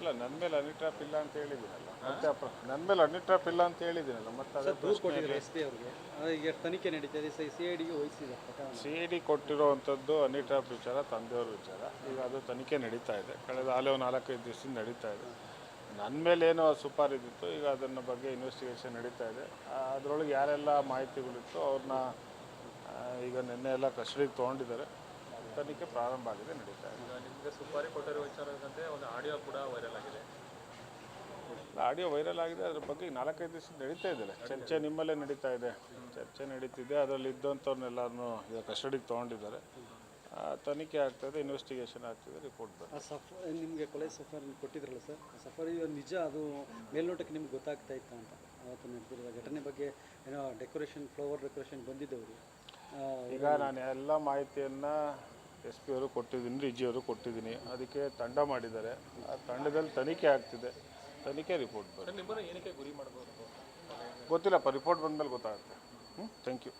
ಅಲ್ಲ ನನ್ನ ಮೇಲೆ ಹನಿ ಟ್ರ್ಯಾಪ್ ಇಲ್ಲ ಅಂತ ಹೇಳಿದ್ದೀನಲ್ಲ. ಮತ್ತೆ ಅಪ್ರ- ನನ್ನ ಮೇಲೆ ಹನಿ ಟ್ರ್ಯಾಪ್ ಇಲ್ಲ ಅಂತ ಹೇಳಿದ್ದೀನಲ್ಲ ಮತ್ತೆ ಅದೇ ದೂರು ಕೊಟ್ಟಿದ್ದಾರೆ ಎಸ್ ಪಿ ಅವರಿಗೆ. ಈಗ ತನಿಖೆ ನಡೀತಾ ಇದೆ. ಸಿ ಐ ಡಿಗೆ ವಹಿಸಿದ್ದಾರೆ ಪ್ರಕರಣ. ಸಿ ಐ ಡಿ ಕೊಟ್ಟಿರೋವಂಥದ್ದು ಹನಿ ಟ್ರ್ಯಾಪ್ ವಿಚಾರ ತಂದೆಯವ್ರ ವಿಚಾರ. ಈಗ ಅದು ತನಿಖೆ ನಡೀತಾ ಇದೆ. ಕಳೆದ ಆಲೇ ಒಂದು ನಾಲ್ಕೈದು ದಿವಸದಿಂದ ನಡೀತಾ ಇದೆ. ನನ್ನ ಮೇಲೆ ಏನೋ ಸುಪಾರಿದಿತ್ತು ಈಗ ಅದನ್ನ ಬಗ್ಗೆ ಇನ್ವೆಸ್ಟಿಗೇಷನ್ ನಡೀತಾ ಇದೆ. ಅದರೊಳಗೆ ಯಾರೆಲ್ಲ ಮಾಹಿತಿಗಳಿತ್ತು ಅವ್ರನ್ನ ಈಗ ನಿನ್ನೆ ಎಲ್ಲ ಕಸ್ಟಡಿಗೆ ತೊಗೊಂಡಿದ್ದಾರೆ. ತನಿಖೆ ಪ್ರಾರಂಭ ಆಗಿದೆ ನಡೀತಾ ಇದೆ. ನಿಮಗೆ ಸುಪಾರಿ ಕೊಟ್ಟಿರೋ ವಿಚಾರದಂತೆ ಒಂದು ಆಡಿಯೋ ಕೂಡ ಆಡಿಯೋ ವೈರಲ್ ಆಗಿದೆ ಅದ್ರ ಬಗ್ಗೆ ನಾಲ್ಕೈದು ದಿವಸ ನಡೀತಾ ಇದೆ ಚರ್ಚೆ ನಿಮ್ಮಲ್ಲೇ ನಡೀತಾ ಇದೆ. ಚರ್ಚೆ ನಡೀತಿದೆ ಅದರಲ್ಲಿ ಇದ್ದಂಥವ್ರನ್ನೆಲ್ಲರನ್ನು ಈಗ ಕಸ್ಟಡಿಗೆ ತೊಗೊಂಡಿದ್ದಾರೆ. ತನಿಖೆ ಆಗ್ತದೆ ಇನ್ವೆಸ್ಟಿಗೇಷನ್ ಆಗ್ತಿದೆ ರಿಪೋರ್ಟ್ ಸಫ ನಿಮಗೆ ಕೊಲೆ ಸಫಾರಿ ಕೊಟ್ಟಿದ್ರಲ್ಲ ಸರ್ ಸಫಾರಿ ನಿಜ ಅದು ಮೇಲ್ನೋಟಕ್ಕೆ ನಿಮ್ಗೆ ಗೊತ್ತಾಗ್ತಾ ಇತ್ತು ಅಂತ ಅವತ್ತು ನಡೆದಿರುವ ಘಟನೆ ಬಗ್ಗೆ ಏನೋ ಡೆಕೋರೇಷನ್ ಫ್ಲವರ್ ಡೆಕೋರೇಷನ್ ಬಂದಿದ್ದವರು. ಈಗ ನಾನು ಎಲ್ಲ ಮಾಹಿತಿಯನ್ನು ಎಸ್ ಪಿ ಅವರು ಕೊಟ್ಟಿದ್ದೀನಿ ಡಿ ಜಿ ಅವರು ಕೊಟ್ಟಿದ್ದೀನಿ. ಅದಕ್ಕೆ ತಂಡ ಮಾಡಿದ್ದಾರೆ. ಆ ತಂಡದಲ್ಲಿ ತನಿಖೆ ಆಗ್ತಿದೆ. ತನಿಖೆ ರಿಪೋರ್ಟ್ ಬರುತ್ತೆ. ಏನಕ್ಕೆ ಗುರಿ ಮಾಡ್ಬೋದು ಗೊತ್ತಿಲ್ಲಪ್ಪ ರಿಪೋರ್ಟ್ ಬಂದಮೇಲೆ ಗೊತ್ತಾಗುತ್ತೆ. ಹ್ಞೂ ಥ್ಯಾಂಕ್ ಯು